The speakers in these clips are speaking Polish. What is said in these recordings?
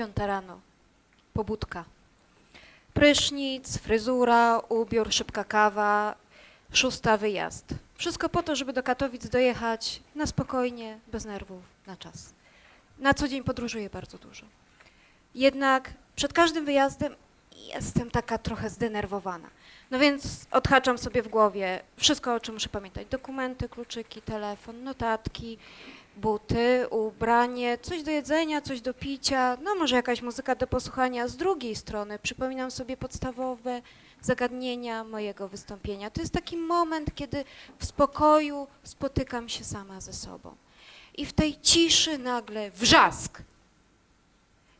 Piąta rano. Pobudka. Prysznic, fryzura, ubiór, szybka kawa, szósta wyjazd. Wszystko po to, żeby do Katowic dojechać na spokojnie, bez nerwów, na czas. Na co dzień podróżuję bardzo dużo. Jednak przed każdym wyjazdem jestem taka trochę zdenerwowana. No więc odhaczam sobie w głowie wszystko, o czym muszę pamiętać. Dokumenty, kluczyki, telefon, notatki, buty, ubranie, coś do jedzenia, coś do picia, no może jakaś muzyka do posłuchania. Z drugiej strony przypominam sobie podstawowe zagadnienia mojego wystąpienia. To jest taki moment, kiedy w spokoju spotykam się sama ze sobą. I w tej ciszy nagle wrzask.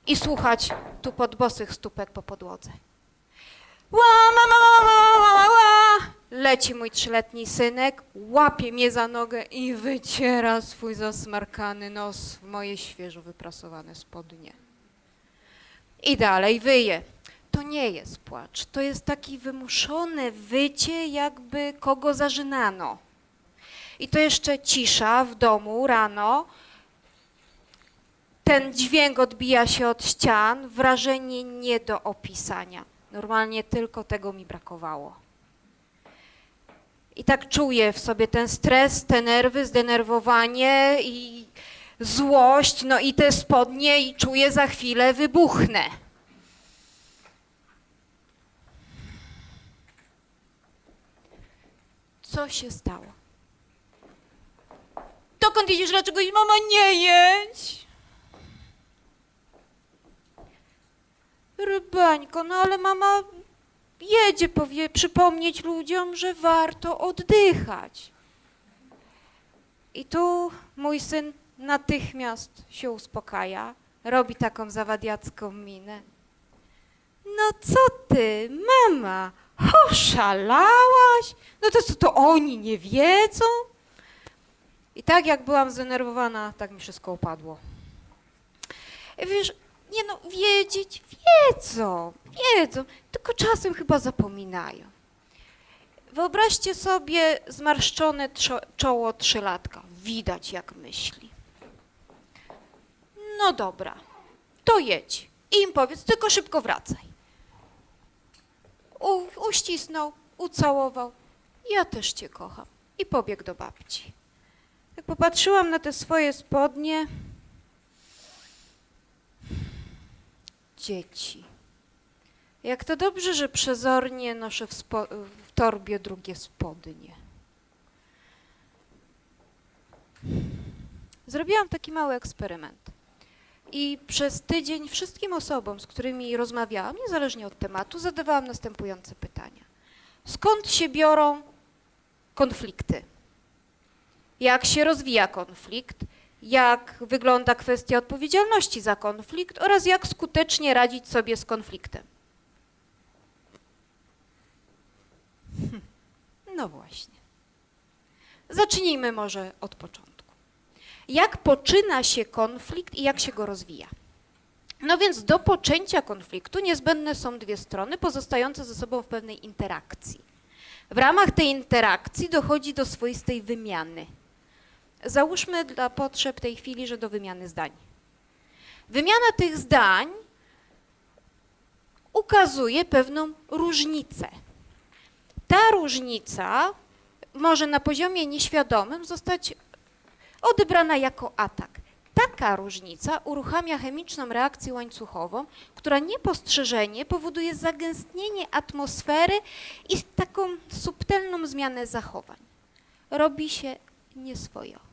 I słuchać tu pod bosych stópek po podłodze. Ła, ma, ma, ma, ma, ma, ma. Leci mój trzyletni synek, łapie mnie za nogę i wyciera swój zasmarkany nos w moje świeżo wyprasowane spodnie. I dalej wyje. To nie jest płacz, to jest taki wymuszone wycie, jakby kogo zażynano. I to jeszcze cisza w domu rano. Ten dźwięk odbija się od ścian, wrażenie nie do opisania. Normalnie tylko tego mi brakowało. I tak czuję w sobie ten stres, te nerwy, zdenerwowanie i złość, no i te spodnie i czuję za chwilę wybuchnę. Co się stało? Dokąd jedziesz? Dlaczego? Mama, nie jedź! Rybańko, no ale mama jedzie powie, przypomnieć ludziom, że warto oddychać. I tu mój syn natychmiast się uspokaja, robi taką zawadiacką minę. No co ty, mama, oszalałaś? No to co, to oni nie wiedzą? I tak jak byłam zdenerwowana, tak mi wszystko upadło. Wiesz, nie no, wiedzieć wiedzą, wiedzą, tylko czasem chyba zapominają. Wyobraźcie sobie zmarszczone czo- czoło trzylatka. Widać jak myśli. No dobra, to jedź i im powiedz, tylko szybko wracaj. U, uścisnął, ucałował. Ja też cię kocham. I pobiegł do babci. Jak popatrzyłam na te swoje spodnie, dzieci. Jak to dobrze, że przezornie noszę w, w torbie drugie spodnie. Zrobiłam taki mały eksperyment. I przez tydzień wszystkim osobom, z którymi rozmawiałam, niezależnie od tematu, zadawałam następujące pytania. Skąd się biorą konflikty? Jak się rozwija konflikt? Jak wygląda kwestia odpowiedzialności za konflikt oraz jak skutecznie radzić sobie z konfliktem. Hm, No właśnie. Zacznijmy może od początku. Jak poczyna się konflikt i jak się go rozwija? No więc do poczęcia konfliktu niezbędne są dwie strony pozostające ze sobą w pewnej interakcji. W ramach tej interakcji dochodzi do swoistej wymiany. Załóżmy dla potrzeb tej chwili, że do wymiany zdań. Wymiana tych zdań ukazuje pewną różnicę. Ta różnica może na poziomie nieświadomym zostać odebrana jako atak. Taka różnica uruchamia chemiczną reakcję łańcuchową, która niepostrzeżenie powoduje zagęstnienie atmosfery i taką subtelną zmianę zachowań. Robi się nieswojo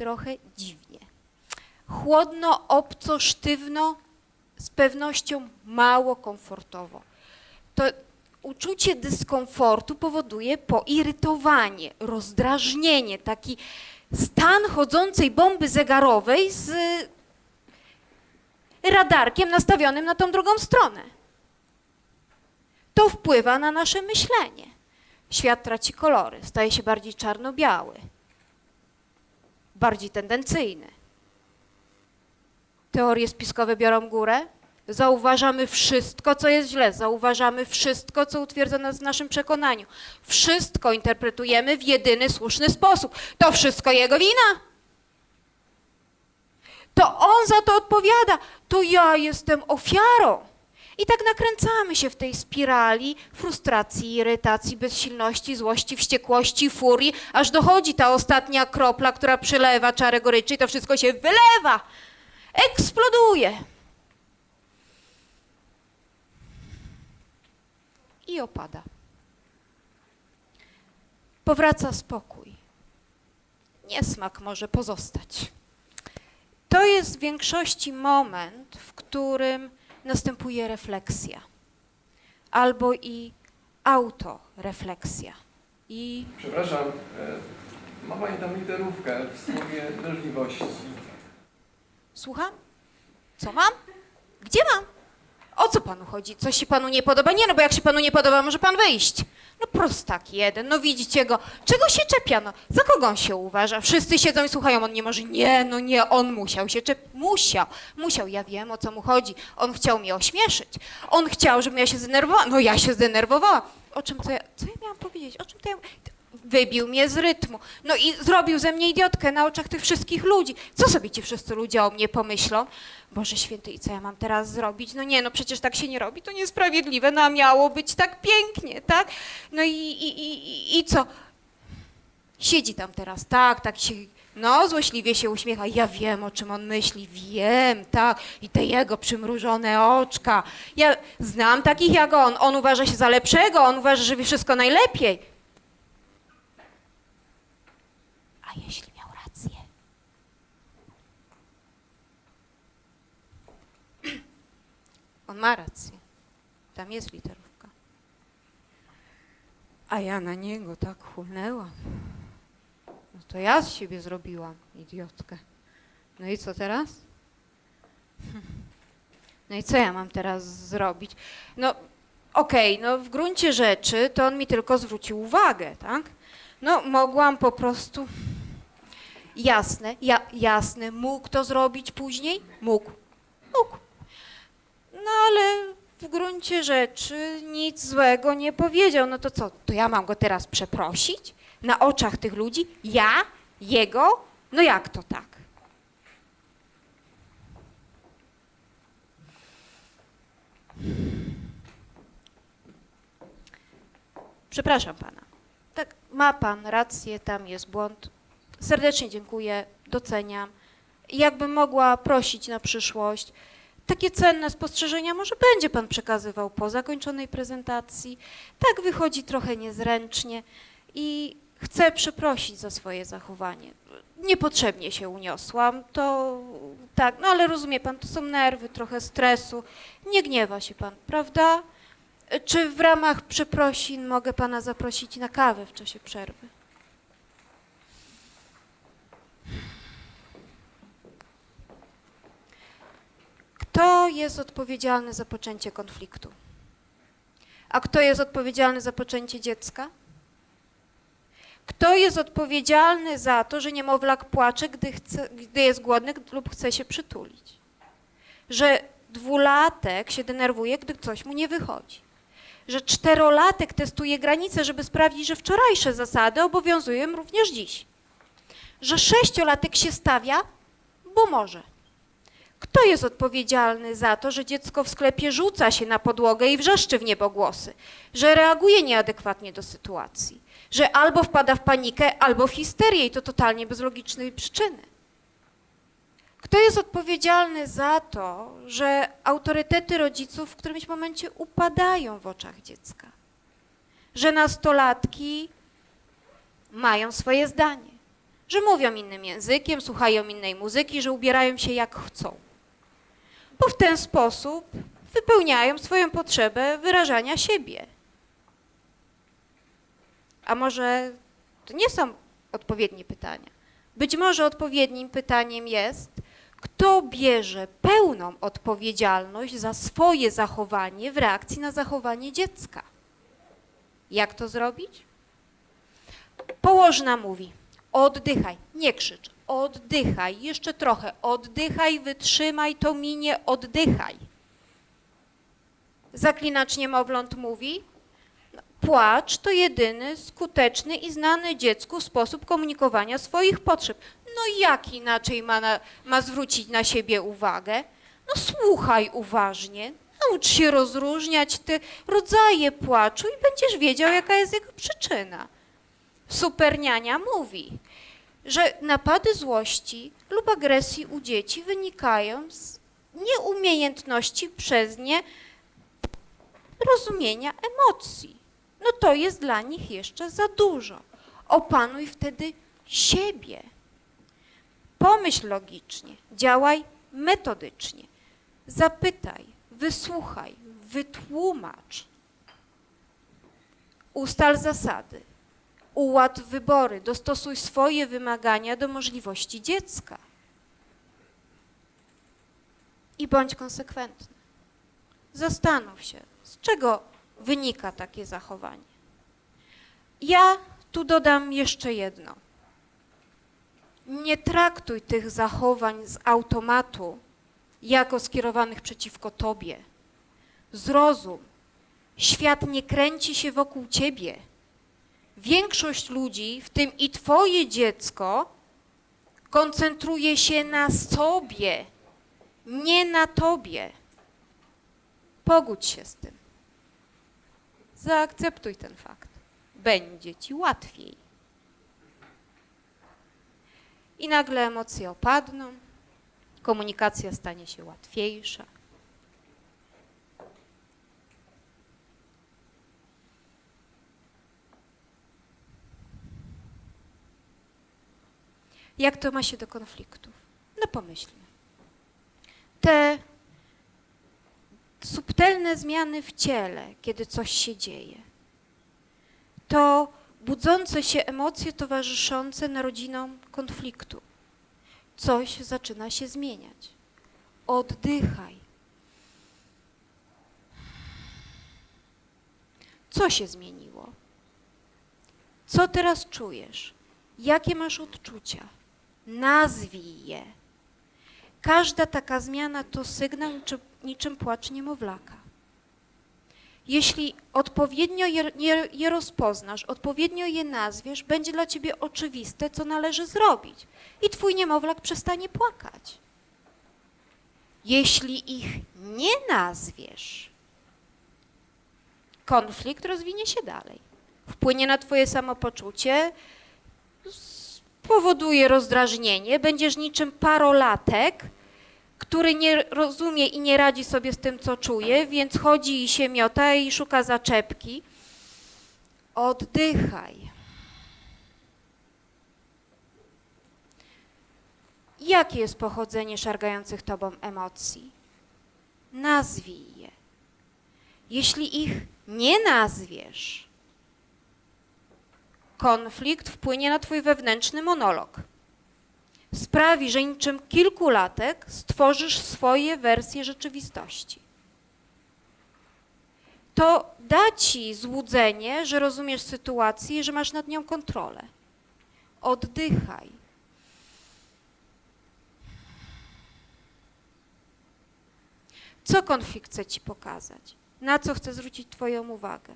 trochę dziwnie. Chłodno, obco, sztywno, z pewnością mało komfortowo. To uczucie dyskomfortu powoduje poirytowanie, rozdrażnienie, taki stan chodzącej bomby zegarowej z radarkiem nastawionym na tą drugą stronę. To wpływa na nasze myślenie. Świat traci kolory, staje się bardziej czarno-biały bardziej tendencyjny. Teorie spiskowe biorą górę. Zauważamy wszystko, co jest źle, zauważamy wszystko, co utwierdza nas w naszym przekonaniu. Wszystko interpretujemy w jedyny słuszny sposób. To wszystko jego wina. To on za to odpowiada. to ja jestem ofiarą. I tak nakręcamy się w tej spirali frustracji, irytacji, bezsilności, złości, wściekłości, furii, aż dochodzi ta ostatnia kropla, która przylewa czarę goryczy i to wszystko się wylewa, eksploduje. I opada. Powraca spokój. Niesmak może pozostać. To jest w większości moment, w którym następuje refleksja albo i autorefleksja. I Przepraszam, e, ma Pani tam literówkę w słowie drażliwości. słucham? Co mam? Gdzie mam? O co panu chodzi? Coś się panu nie podoba? Nie, no bo jak się panu nie podoba, może pan wyjść. No prostak jeden, no widzicie go. Czego się czepia? No, za kogo on się uważa? Wszyscy siedzą i słuchają, on nie może. Nie, no nie, on musiał się czep... Musiał, musiał, ja wiem o co mu chodzi. On chciał mnie ośmieszyć. On chciał, żebym ja się zdenerwowała. No ja się zdenerwowałam. O czym to ja, co ja miałam powiedzieć? O czym to ja... Wybił mnie z rytmu. No i zrobił ze mnie idiotkę na oczach tych wszystkich ludzi. Co sobie ci wszyscy ludzie o mnie pomyślą? Boże święty, i co ja mam teraz zrobić? No nie, no przecież tak się nie robi, to niesprawiedliwe, no a miało być tak pięknie, tak? No i, i, i, i- co? Siedzi tam teraz, tak, tak się, no złośliwie się uśmiecha. Ja wiem, o czym on myśli, wiem, tak. I te jego przymrużone oczka. Ja znam takich jak on. On uważa się za lepszego, on uważa, że wie wszystko najlepiej. A jeśli miał rację? On ma rację. Tam jest literówka. A ja na niego tak hulnęłam. No to ja z siebie zrobiłam idiotkę. No i co teraz? No i co ja mam teraz zrobić? No okej, no w gruncie rzeczy to on mi tylko zwrócił uwagę, tak? No mogłam po prostu... Jasne, ja, jasne, mógł to zrobić później? Mógł. Mógł. No ale w gruncie rzeczy nic złego nie powiedział. No to co, to ja mam go teraz przeprosić? Na oczach tych ludzi? Ja? Jego? No jak to tak? Przepraszam pana. Tak, ma pan rację, tam jest błąd. Serdecznie dziękuję, doceniam. Jakbym mogła prosić na przyszłość, takie cenne spostrzeżenia może będzie Pan przekazywał po zakończonej prezentacji. Tak wychodzi trochę niezręcznie i chcę przeprosić za swoje zachowanie. Niepotrzebnie się uniosłam, to tak, no ale rozumie Pan, to są nerwy, trochę stresu. Nie gniewa się Pan, prawda? Czy w ramach przeprosin mogę Pana zaprosić na kawę w czasie przerwy? Kto jest odpowiedzialny za poczęcie konfliktu? A kto jest odpowiedzialny za poczęcie dziecka? Kto jest odpowiedzialny za to, że niemowlak płacze, gdy, chce, gdy jest głodny lub chce się przytulić? Że dwulatek się denerwuje, gdy coś mu nie wychodzi? Że czterolatek testuje granice, żeby sprawdzić, że wczorajsze zasady obowiązują również dziś? Że sześciolatek się stawia, bo może? Kto jest odpowiedzialny za to, że dziecko w sklepie rzuca się na podłogę i wrzeszczy w niebogłosy, że reaguje nieadekwatnie do sytuacji, że albo wpada w panikę, albo w histerię i to totalnie bez logicznej przyczyny? Kto jest odpowiedzialny za to, że autorytety rodziców w którymś momencie upadają w oczach dziecka? Że nastolatki mają swoje zdanie, że mówią innym językiem, słuchają innej muzyki, że ubierają się jak chcą bo w ten sposób wypełniają swoją potrzebę wyrażania siebie. A może to nie są odpowiednie pytania? Być może odpowiednim pytaniem jest, kto bierze pełną odpowiedzialność za swoje zachowanie w reakcji na zachowanie dziecka? Jak to zrobić? Położna mówi: oddychaj, nie krzycz, oddychaj, jeszcze trochę, oddychaj, wytrzymaj, to minie, oddychaj. Zaklinacz niemowląt mówi: płacz to jedyny skuteczny i znany dziecku sposób komunikowania swoich potrzeb. No jak inaczej ma, na, ma zwrócić na siebie uwagę? No słuchaj uważnie, naucz się rozróżniać te rodzaje płaczu i będziesz wiedział, jaka jest jego przyczyna. Superniania mówi, że napady złości lub agresji u dzieci wynikają z nieumiejętności przez nie rozumienia emocji. No to jest dla nich jeszcze za dużo. Opanuj wtedy siebie. Pomyśl logicznie, działaj metodycznie. Zapytaj, wysłuchaj, wytłumacz. Ustal zasady. Uład wybory, dostosuj swoje wymagania do możliwości dziecka. I bądź konsekwentny. Zastanów się, z czego wynika takie zachowanie. Ja tu dodam jeszcze jedno. Nie traktuj tych zachowań z automatu jako skierowanych przeciwko tobie. Zrozum, świat nie kręci się wokół ciebie. Większość ludzi, w tym i twoje dziecko, koncentruje się na sobie, nie na tobie. Pogódź się z tym. Zaakceptuj ten fakt. Będzie ci łatwiej. I nagle emocje opadną, komunikacja stanie się łatwiejsza. Jak to ma się do konfliktów? No pomyślmy. Te subtelne zmiany w ciele, kiedy coś się dzieje, to budzące się emocje towarzyszące narodzinom konfliktu. Coś zaczyna się zmieniać. Oddychaj. Co się zmieniło? Co teraz czujesz? Jakie masz odczucia? Nazwij je. Każda taka zmiana to sygnał niczym, płacz niemowlaka. Jeśli odpowiednio je, je rozpoznasz, odpowiednio je nazwiesz, będzie dla ciebie oczywiste, co należy zrobić. I twój niemowlak przestanie płakać. Jeśli ich nie nazwiesz, konflikt rozwinie się dalej. Wpłynie na twoje samopoczucie, spowoduje rozdrażnienie, będziesz niczym parolatek, który nie rozumie i nie radzi sobie z tym, co czuje, więc chodzi i się miota i szuka zaczepki. Oddychaj. Jakie jest pochodzenie szargających tobą emocji? Nazwij je. Jeśli ich nie nazwiesz, konflikt wpłynie na twój wewnętrzny monolog sprawi, że niczym kilkulatek stworzysz swoje wersje rzeczywistości. To da ci złudzenie, że rozumiesz sytuację i że masz nad nią kontrolę. Oddychaj. Co konflikt chce ci pokazać? Na co chce zwrócić twoją uwagę?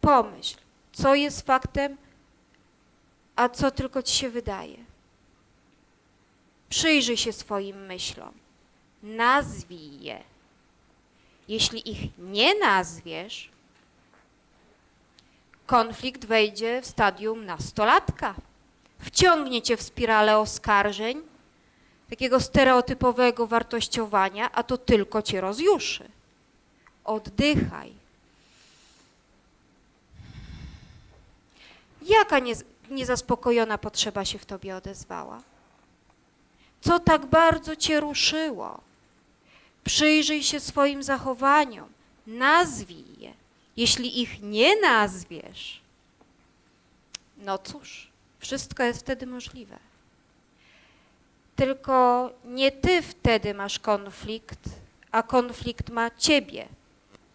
Pomyśl, co jest faktem, a co tylko ci się wydaje. Przyjrzyj się swoim myślom. Nazwij je. Jeśli ich nie nazwiesz, konflikt wejdzie w stadium nastolatka. Wciągnie cię w spiralę oskarżeń, takiego stereotypowego wartościowania, a to tylko cię rozjuszy. Oddychaj. Jaka niez- niezaspokojona potrzeba się w tobie odezwała? Co tak bardzo cię ruszyło? Przyjrzyj się swoim zachowaniom, nazwij je. Jeśli ich nie nazwiesz, no cóż, wszystko jest wtedy możliwe. Tylko nie ty wtedy masz konflikt, a konflikt ma ciebie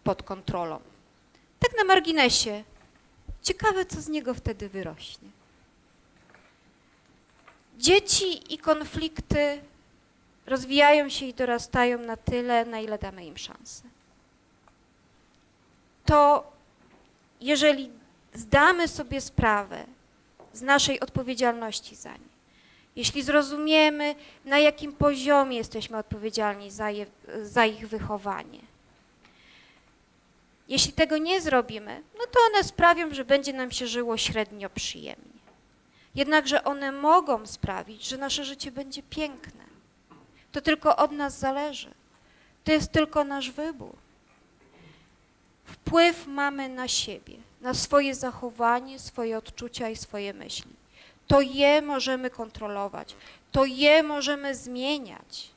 pod kontrolą. Tak na marginesie. Ciekawe, co z niego wtedy wyrośnie. Dzieci i konflikty rozwijają się i dorastają na tyle, na ile damy im szansę. To jeżeli zdamy sobie sprawę z naszej odpowiedzialności za nie, jeśli zrozumiemy, na jakim poziomie jesteśmy odpowiedzialni za, je, za ich wychowanie. Jeśli tego nie zrobimy, no to one sprawią, że będzie nam się żyło średnio przyjemnie. Jednakże one mogą sprawić, że nasze życie będzie piękne. To tylko od nas zależy. To jest tylko nasz wybór. Wpływ mamy na siebie, na swoje zachowanie, swoje odczucia i swoje myśli. To je możemy kontrolować, to je możemy zmieniać.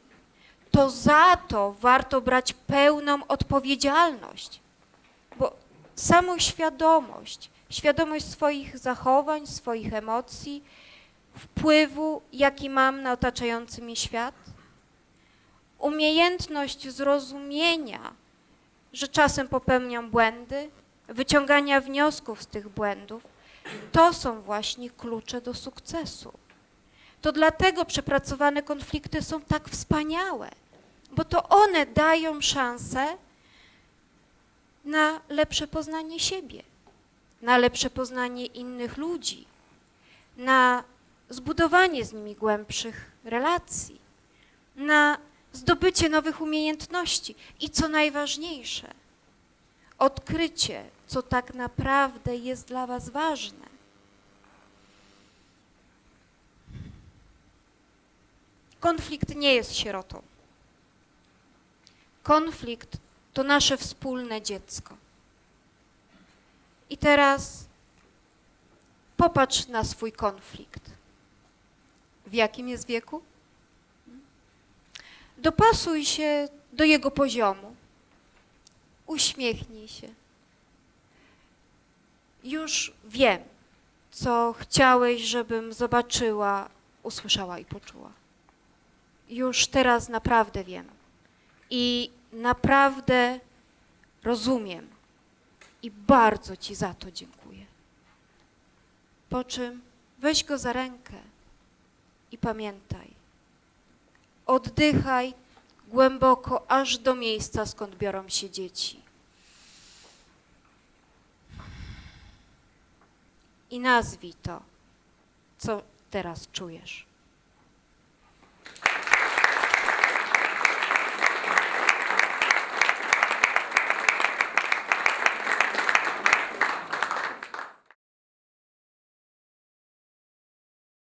To za to warto brać pełną odpowiedzialność, bo samoświadomość, świadomość swoich zachowań, swoich emocji, wpływu, jaki mam na otaczający mnie świat, umiejętność zrozumienia, że czasem popełniam błędy, wyciągania wniosków z tych błędów, to są właśnie klucze do sukcesu. To dlatego przepracowane konflikty są tak wspaniałe, bo to one dają szansę na lepsze poznanie siebie, na lepsze poznanie innych ludzi, na zbudowanie z nimi głębszych relacji, na zdobycie nowych umiejętności i co najważniejsze, odkrycie, co tak naprawdę jest dla Was ważne. Konflikt nie jest sierotą. Konflikt to nasze wspólne dziecko. I teraz popatrz na swój konflikt. W jakim jest wieku? Dopasuj się do jego poziomu. Uśmiechnij się. Już wiem, co chciałeś, żebym zobaczyła, usłyszała i poczuła. Już teraz naprawdę wiem. I naprawdę rozumiem. I bardzo Ci za to dziękuję. Po czym weź go za rękę i pamiętaj, oddychaj głęboko aż do miejsca, skąd biorą się dzieci. I nazwij to, co teraz czujesz.